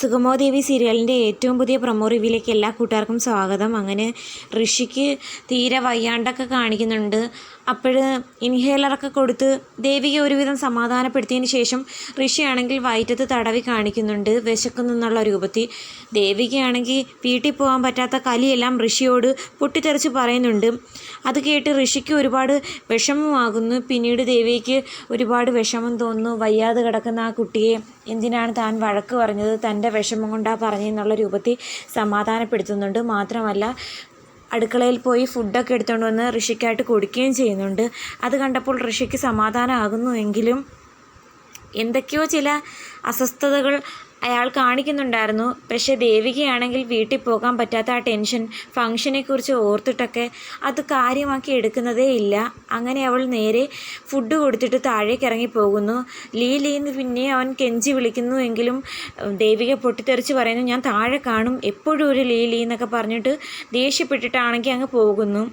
സുഗമോദേവി സീരിയലിന്റെ ഏറ്റവും പുതിയ പ്രൊമോ റിവ്യൂയിലേക്ക് എല്ലാ കൂട്ടുകാർക്കും സ്വാഗതം. അങ്ങനെ ഋഷിക്ക് തീരെ വയ്യാണ്ടൊക്കെ കാണിക്കുന്നുണ്ട്. അപ്പോൾ ഇൻഹേലറൊക്കെ കൊടുത്ത് ദേവിയെ ഒരുവിധം സമാധാനപ്പെടുത്തിയതിന് ശേഷം ഋഷിയാണെങ്കിൽ വയറ്റത്ത് തടവി കാണിക്കുന്നുണ്ട് വിശക്കുന്നു എന്നുള്ള രൂപത്തിൽ. ദേവികയാണെങ്കിൽ വീട്ടിൽ പോകാൻ പറ്റാത്ത കലിയെല്ലാം ഋഷിയോട് പൊട്ടിത്തെറിച്ച് പറയുന്നുണ്ട്. അത് കേട്ട് ഋഷിക്ക് ഒരുപാട് വിഷമമാകുന്നു. പിന്നീട് ദേവിക്ക് ഒരുപാട് വിഷമം തോന്നുന്നു. വയ്യാതെ കിടക്കുന്ന ആ കുട്ടിയെ എന്തിനാണ് താൻ വഴക്ക് പറഞ്ഞത്? തന്റെ വിഷമം കൊണ്ടാണ് പറഞ്ഞെന്നുള്ള രൂപത്തിൽ സമാധാനപ്പെടുത്തുന്നുണ്ട്. മാത്രമല്ല അടുക്കളയിൽ പോയി ഫുഡൊക്കെ എടുത്തുകൊണ്ട് വന്ന് ഋഷിക്കായിട്ട് കൊടുക്കുകയും ചെയ്യുന്നുണ്ട്. അത് കണ്ടപ്പോൾ ഋഷിക്ക് സമാധാനമാകുന്നു എങ്കിലും എന്തൊക്കെയോ ചില അസ്വസ്ഥതകൾ അയാൾ കാണിക്കുന്നുണ്ടായിരുന്നു. പക്ഷേ ദേവികയാണെങ്കിൽ വീട്ടിൽ പോകാൻ പറ്റാത്ത ആ ടെൻഷൻ ഫംഗ്ഷനെക്കുറിച്ച് ഓർത്തിട്ടൊക്കെ അത് കാര്യമാക്കി എടുക്കുന്നതേ ഇല്ല. അങ്ങനെ അവൾ നേരെ ഫുഡ് കൊടുത്തിട്ട് താഴേക്ക് ഇറങ്ങി പോകുന്നു ലീ പിന്നെ അവൻ കെഞ്ചി വിളിക്കുന്നു എങ്കിലും ദേവിക പൊട്ടിത്തെറിച്ച് പറയുന്നു ഞാൻ താഴെ കാണും. എപ്പോഴും ഒരു ലീ എന്നൊക്കെ പറഞ്ഞിട്ട് ദേഷ്യപ്പെട്ടിട്ടാണെങ്കിൽ അങ്ങ് പോകുന്നു.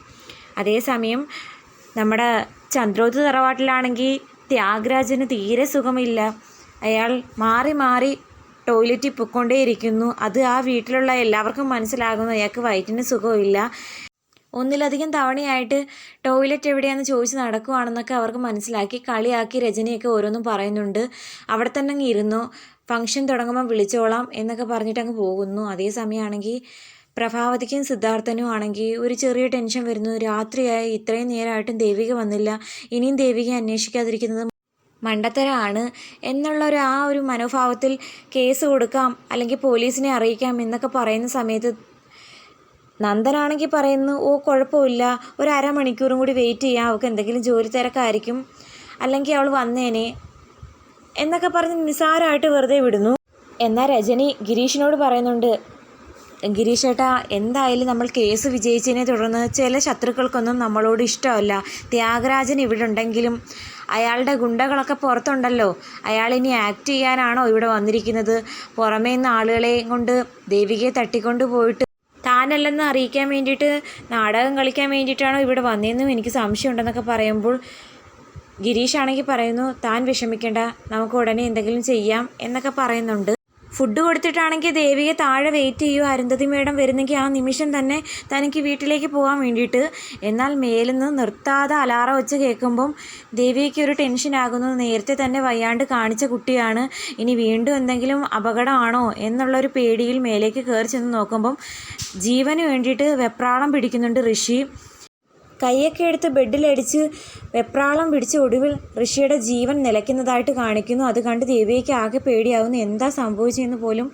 അതേസമയം നമ്മുടെ ചന്ദ്രോത്ത് തറവാട്ടിലാണെങ്കിൽ ത്യാഗരാജന് തീരെ സുഖമില്ല. അയാൾ മാറി മാറി ടോയ്ലറ്റിൽ പൊയ്ക്കൊണ്ടേയിരിക്കുന്നു. അത് ആ വീട്ടിലുള്ള എല്ലാവർക്കും മനസ്സിലാകുന്നു. അയാൾക്ക് വയറ്റിന് സുഖമില്ല. ഒന്നിലധികം തവണയായിട്ട് ടോയ്ലറ്റ് എവിടെയാണെന്ന് ചോദിച്ച് നടക്കുവാണെന്നൊക്കെ അവർക്ക് മനസ്സിലാക്കി കളിയാക്കി രജനിയൊക്കെ ഓരോന്നും പറയുന്നുണ്ട്. അവിടെ തന്നെ അങ്ങ് ഇരുന്നു. ഫംഗ്ഷൻ തുടങ്ങുമ്പോൾ വിളിച്ചോളാം എന്നൊക്കെ പറഞ്ഞിട്ട് അങ്ങ് പോകുന്നു. അതേസമയമാണെങ്കിൽ പ്രഭാവതിക്കും സിദ്ധാർത്ഥനും ആണെങ്കിൽ ഒരു ചെറിയ ടെൻഷൻ വരുന്നു. രാത്രിയായി ഇത്രയും നേരമായിട്ടും ദേവിക വന്നില്ല. ഇനിയും ദേവിക അന്വേഷിക്കാതിരിക്കുന്നത് മണ്ടത്തരമാണ് എന്നുള്ള ഒരു ആ ഒരു മനോഭാവത്തിൽ കേസ് കൊടുക്കാം അല്ലെങ്കിൽ പോലീസിനെ അറിയിക്കാം എന്നൊക്കെ പറയുന്ന സമയത്ത് നന്ദനാണെങ്കിൽ പറയുന്നു ഓ കുഴപ്പമില്ല. ഒരു അരമണിക്കൂറും കൂടി വെയിറ്റ് ചെയ്യാം. അവൾക്ക് എന്തെങ്കിലും ജോലി തിരക്കായിരിക്കും. അല്ലെങ്കിൽ അവൾ വന്നേനെ. എന്നൊക്കെ പറഞ്ഞ് നിസ്സാരമായിട്ട് വെറുതെ വിടുന്നു. എന്നാൽ രജനി ഗിരീഷിനോട് പറയുന്നുണ്ട് ഗിരീഷ് ഏട്ടാ എന്തായാലും നമ്മൾ കേസ് വിജയിച്ചതിനെ തുടർന്ന് ചില ശത്രുക്കൾക്കൊന്നും നമ്മളോട് ഇഷ്ടമല്ല. ത്യാഗരാജൻ ഇവിടെ ഉണ്ടെങ്കിലും അയാളുടെ ഗുണ്ടകളൊക്കെ പുറത്തുണ്ടല്ലോ. അയാൾ ഇനി ആക്ട് ചെയ്യാനാണോ ഇവിടെ വന്നിരിക്കുന്നത്? പുറമേ നിന്ന് ആളുകളെയും കൊണ്ട് ദേവികയെ തട്ടിക്കൊണ്ട് പോയിട്ട് താനല്ലെന്ന് അറിയിക്കാൻ വേണ്ടിയിട്ട് നാടകം കളിക്കാൻ വേണ്ടിയിട്ടാണോ ഇവിടെ വന്നതെന്നും എനിക്ക് സംശയമുണ്ടെന്നൊക്കെ പറയുമ്പോൾ ഗിരീഷ് ആണെങ്കിൽ പറയുന്നു താൻ വിഷമിക്കേണ്ട നമുക്ക് ഉടനെ എന്തെങ്കിലും ചെയ്യാം എന്നൊക്കെ പറയുന്നുണ്ട്. ഫുഡ് കൊടുത്തിട്ടാണെങ്കിൽ ദേവിയെ താഴെ വെയിറ്റ് ചെയ്യുമോ അരുന്ധതി മേഡം വരുന്നെങ്കിൽ ആ നിമിഷം തന്നെ തനിക്ക് വീട്ടിലേക്ക് പോകാൻ വേണ്ടിയിട്ട്. എന്നാൽ മേലിൽ നിന്ന് നിർത്താതെ അലാറം വെച്ച് കേൾക്കുമ്പം ദേവിക്ക് ഒരു ടെൻഷനാകുന്നു നേരത്തെ തന്നെ വയ്യാണ്ട് കാണിച്ച കുട്ടിയാണ്. ഇനി വീണ്ടും എന്തെങ്കിലും അപകടമാണോ എന്നുള്ളൊരു പേടിയിൽ മേലേക്ക് കയറി ചെന്ന് നോക്കുമ്പം ജീവന് വേണ്ടിയിട്ട് വെപ്രാളം പിടിക്കുന്നുണ്ട് ഋഷി. കൈയൊക്കെ എടുത്ത് ബെഡിലടിച്ച് വെപ്രാളം പിടിച്ച് ഒടുവിൽ ഋഷിയുടെ ജീവൻ നിലയ്ക്കുന്നതായിട്ട് കാണിക്കുന്നു. അത് കണ്ട് ദേവിയയ്ക്ക് ആകെ പേടിയാവുന്നു. എന്താ സംഭവിച്ചതെന്ന് പോലും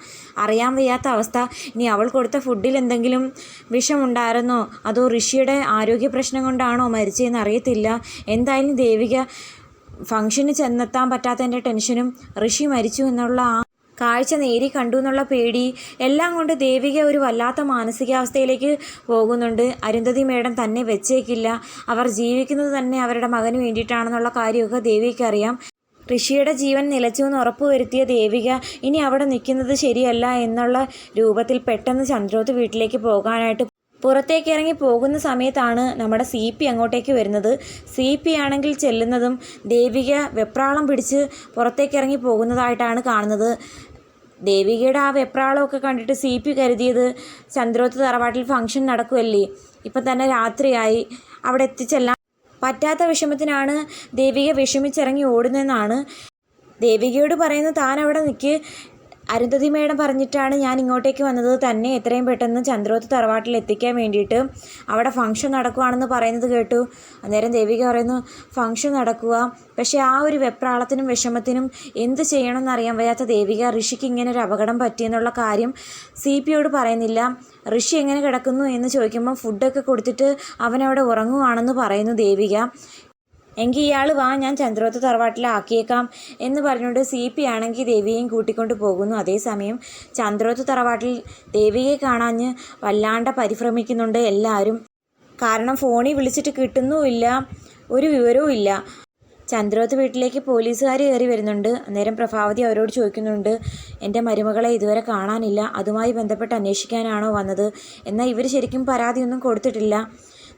അറിയാൻ വയ്യാത്ത അവസ്ഥ. ഇനി അവൾ കൊടുത്ത ഫുഡിൽ എന്തെങ്കിലും വിഷമുണ്ടായിരുന്നോ? അതോ ഋഷിയുടെ ആരോഗ്യ പ്രശ്നം കൊണ്ടാണോ മരിച്ചതെന്ന് അറിയത്തില്ല. എന്തായാലും ദേവിക ഫംഗ്ഷന് ചെന്നെത്താൻ പറ്റാത്തതിന്റെ ടെൻഷനും ഋഷി മരിച്ചു എന്നുള്ള ആ കാഴ്ച നേരി കണ്ടു എന്നുള്ള പേടി എല്ലാം കൊണ്ട് ദേവിക ഒരു വല്ലാത്ത മാനസികാവസ്ഥയിലേക്ക് പോകുന്നുണ്ട്. അരുന്ധതി മേഡം തന്നെ വെച്ചേക്കില്ല. അവർ ജീവിക്കുന്നത് തന്നെ അവരുടെ മകന് വേണ്ടിയിട്ടാണെന്നുള്ള കാര്യമൊക്കെ ദേവിക്ക് അറിയാം ഋഷിയുടെ ജീവൻ നിലച്ചു എന്ന് ഉറപ്പുവരുത്തിയ ദേവിക ഇനി അവിടെ നിൽക്കുന്നത് ശരിയല്ല എന്നുള്ള രൂപത്തിൽ പെട്ടെന്ന് ചന്ദ്രോത്ത് വീട്ടിലേക്ക് പോകാനായിട്ട് പുറത്തേക്ക് ഇറങ്ങി പോകുന്ന സമയത്താണ് നമ്മുടെ സി പി അങ്ങോട്ടേക്ക് വരുന്നത്. സി പി ആണെങ്കിൽ ചെല്ലുന്നതും ദേവിക വെപ്രാളം പിടിച്ച് പുറത്തേക്ക് ഇറങ്ങി പോകുന്നതായിട്ടാണ് കാണുന്നത്. ദേവികയുടെ ആ വെപ്രാളമൊക്കെ കണ്ടിട്ട് സി പി കരുതിയത് ചന്ദ്രോത്ത് തറവാട്ടിൽ ഫംഗ്ഷൻ നടക്കുമല്ലേ ഇപ്പം തന്നെ രാത്രിയായി. അവിടെ എത്തിച്ചെല്ലാം പറ്റാത്ത വിഷമത്തിനാണ് ദേവിക വിഷമിച്ചിറങ്ങി ഓടുന്നതെന്നാണ്. ദേവികയോട് പറയുന്നത് താൻ അവിടെ നിൽക്ക്. അരുന്ധതി മേഡം പറഞ്ഞിട്ടാണ് ഞാൻ ഇങ്ങോട്ടേക്ക് വന്നത്. തന്നെ എത്രയും പെട്ടെന്ന് ചന്ദ്രോത്ത് തറവാട്ടിൽ എത്തിക്കാൻ വേണ്ടിയിട്ട് അവിടെ ഫംഗ്ഷൻ നടക്കുവാണെന്ന് പറയുന്നത് കേട്ടു. അന്നേരം ദേവിക പറയുന്നു ഫംഗ്ഷൻ നടക്കുക പക്ഷേ ആ ഒരു വെപ്രാളത്തിനും വിഷമത്തിനും എന്ത് ചെയ്യണമെന്ന് അറിയാൻ വയ്യാത്ത ദേവിക ഋഷിക്ക് ഇങ്ങനെ ഒരു അപകടം പറ്റിയെന്നുള്ള കാര്യം സി പിയോട് പറയുന്നില്ല. ഋഷി എങ്ങനെ കിടക്കുന്നു എന്ന് ചോദിക്കുമ്പോൾ ഫുഡൊക്കെ കൊടുത്തിട്ട് അവനവിടെ ഉറങ്ങുവാണെന്ന് പറയുന്നു ദേവിക. എങ്കിൽ ഇയാൾ വാ ഞാൻ ചന്ദ്രോത്ത് തറവാട്ടിലാക്കിയേക്കാം എന്ന് പറഞ്ഞുകൊണ്ട് സി പി ആണെങ്കിൽ ദേവിയെയും കൂട്ടിക്കൊണ്ട് പോകുന്നു. അതേസമയം ചന്ദ്രോത്ത് തറവാട്ടിൽ ദേവിയെ കാണാഞ്ഞ് വല്ലാണ്ട് പരിഭ്രമിക്കുന്നുണ്ട് എല്ലാവരും കാരണം ഫോണിൽ വിളിച്ചിട്ട് കിട്ടുന്നുമില്ല ഒരു വിവരവും ഇല്ല. ചന്ദ്രോത്ത് വീട്ടിലേക്ക് പോലീസുകാർ കയറി വരുന്നുണ്ട്. അന്നേരം പ്രഭാവതി അവരോട് ചോദിക്കുന്നുണ്ട് എന്റെ മരുമകളെ ഇതുവരെ കാണാനില്ല. അതുമായി ബന്ധപ്പെട്ട് അന്വേഷിക്കാനാണോ വന്നത്? എന്നാൽ ഇവർ ശരിക്കും പരാതിയൊന്നും കൊടുത്തിട്ടില്ല.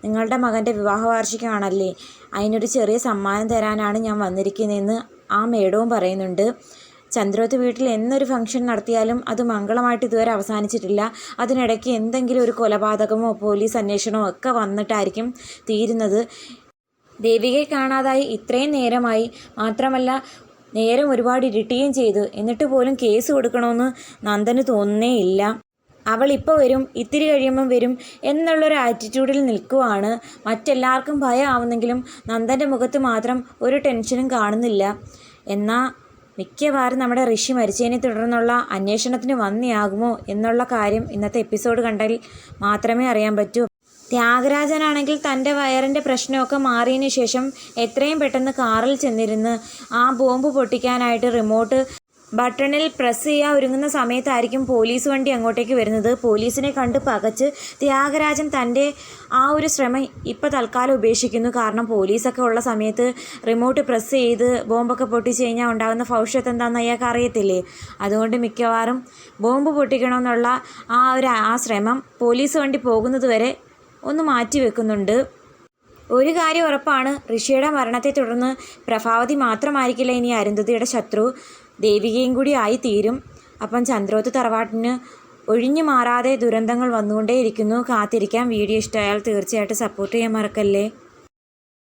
നിങ്ങളുടെ മകന്റെ വിവാഹ വാർഷികമാണല്ലേ അതിനൊരു ചെറിയ സമ്മാനം തരാനാണ് ഞാൻ വന്നിരിക്കുന്നതെന്ന് ആ മേഡവും പറയുന്നുണ്ട്. ചന്ദ്രോത്ത് വീട്ടിൽ എന്നൊരു ഫംഗ്ഷൻ നടത്തിയാലും അത് മംഗളമായിട്ട് ഇതുവരെ അവസാനിച്ചിട്ടില്ല. അതിനിടയ്ക്ക് എന്തെങ്കിലും ഒരു കൊലപാതകമോ പോലീസ് അന്വേഷണമോ ഒക്കെ വന്നിട്ടായിരിക്കും തീരുന്നത്. ദേവികയെ കാണാതായി ഇത്രയും നേരമായി. മാത്രമല്ല നേരം ഒരുപാട് ഇരുട്ടുകയും ചെയ്തു. എന്നിട്ട് പോലും കേസ് കൊടുക്കണമെന്ന് നന്ദന് തോന്നുന്നേയില്ല. അവൾ ഇപ്പോൾ വരും ഇത്തിരി കഴിയുമ്പം വരും എന്നുള്ളൊരു ആറ്റിറ്റ്യൂഡിൽ നിൽക്കുവാണ്. മറ്റെല്ലാവർക്കും ഭയമാവുന്നെങ്കിലും നന്ദന്റെ മുഖത്ത് മാത്രം ഒരു ടെൻഷനും കാണുന്നില്ല. എന്നാൽ മിക്കവാറും നമ്മുടെ ഋഷി മരിച്ചതിനെ തുടർന്നുള്ള അന്വേഷണത്തിന് വന്നെയാകുമോ എന്നുള്ള കാര്യം ഇന്നത്തെ എപ്പിസോഡ് കണ്ടാൽ മാത്രമേ അറിയാൻ പറ്റൂ. ത്യാഗരാജനാണെങ്കിൽ തന്റെ വയറിന്റെ പ്രശ്നമൊക്കെ മാറിയതിന് ശേഷം എത്രയും പെട്ടെന്ന് കാറിൽ ചെന്നിരുന്ന് ആ ബോംബ് പൊട്ടിക്കാനായിട്ട് റിമോട്ട് ബട്ടണിൽ പ്രസ് ചെയ്യാൻ ഒരുങ്ങുന്ന സമയത്തായിരിക്കും പോലീസ് വണ്ടി അങ്ങോട്ടേക്ക് വരുന്നത്. പോലീസിനെ കണ്ട് പകച്ച് ത്യാഗരാജൻ തന്റെ ആ ഒരു ശ്രമം ഇപ്പോൾ തൽക്കാലം ഉപേക്ഷിക്കുന്നു. കാരണം പോലീസൊക്കെ ഉള്ള സമയത്ത് റിമോട്ട് പ്രസ് ചെയ്ത് ബോംബൊക്കെ പൊട്ടിച്ച് കഴിഞ്ഞാൽ ഉണ്ടാകുന്ന ഭവിഷ്യത്ത് എന്താണെന്ന് അയാൾക്ക് അറിയത്തില്ലേ? അതുകൊണ്ട് മിക്കവാറും ബോംബ് പൊട്ടിക്കണമെന്നുള്ള ആ ഒരു ആ ശ്രമം പോലീസ് വണ്ടി പോകുന്നത് വരെ ഒന്ന് മാറ്റി വെക്കുന്നുണ്ട്. ഒരു കാര്യം ഉറപ്പാണ് ഋഷിയുടെ മരണത്തെ തുടർന്ന് പ്രഭാവതി മാത്രമായിരിക്കില്ല ഇനി അരുന്ധതിയുടെ ശത്രു. ദേവികയും കൂടി ആയി തീരും അപ്പം ചന്ദ്രോത്ത് തറവാട്ടിന് ഒഴിഞ്ഞു മാറാതെ ദുരന്തങ്ങൾ വന്നുകൊണ്ടേയിരിക്കുന്നു. കാത്തിരിക്കാം. വീഡിയോ ഇഷ്ടമായാൽ തീർച്ചയായിട്ടും സപ്പോർട്ട് ചെയ്യാൻ മറക്കല്ലേ?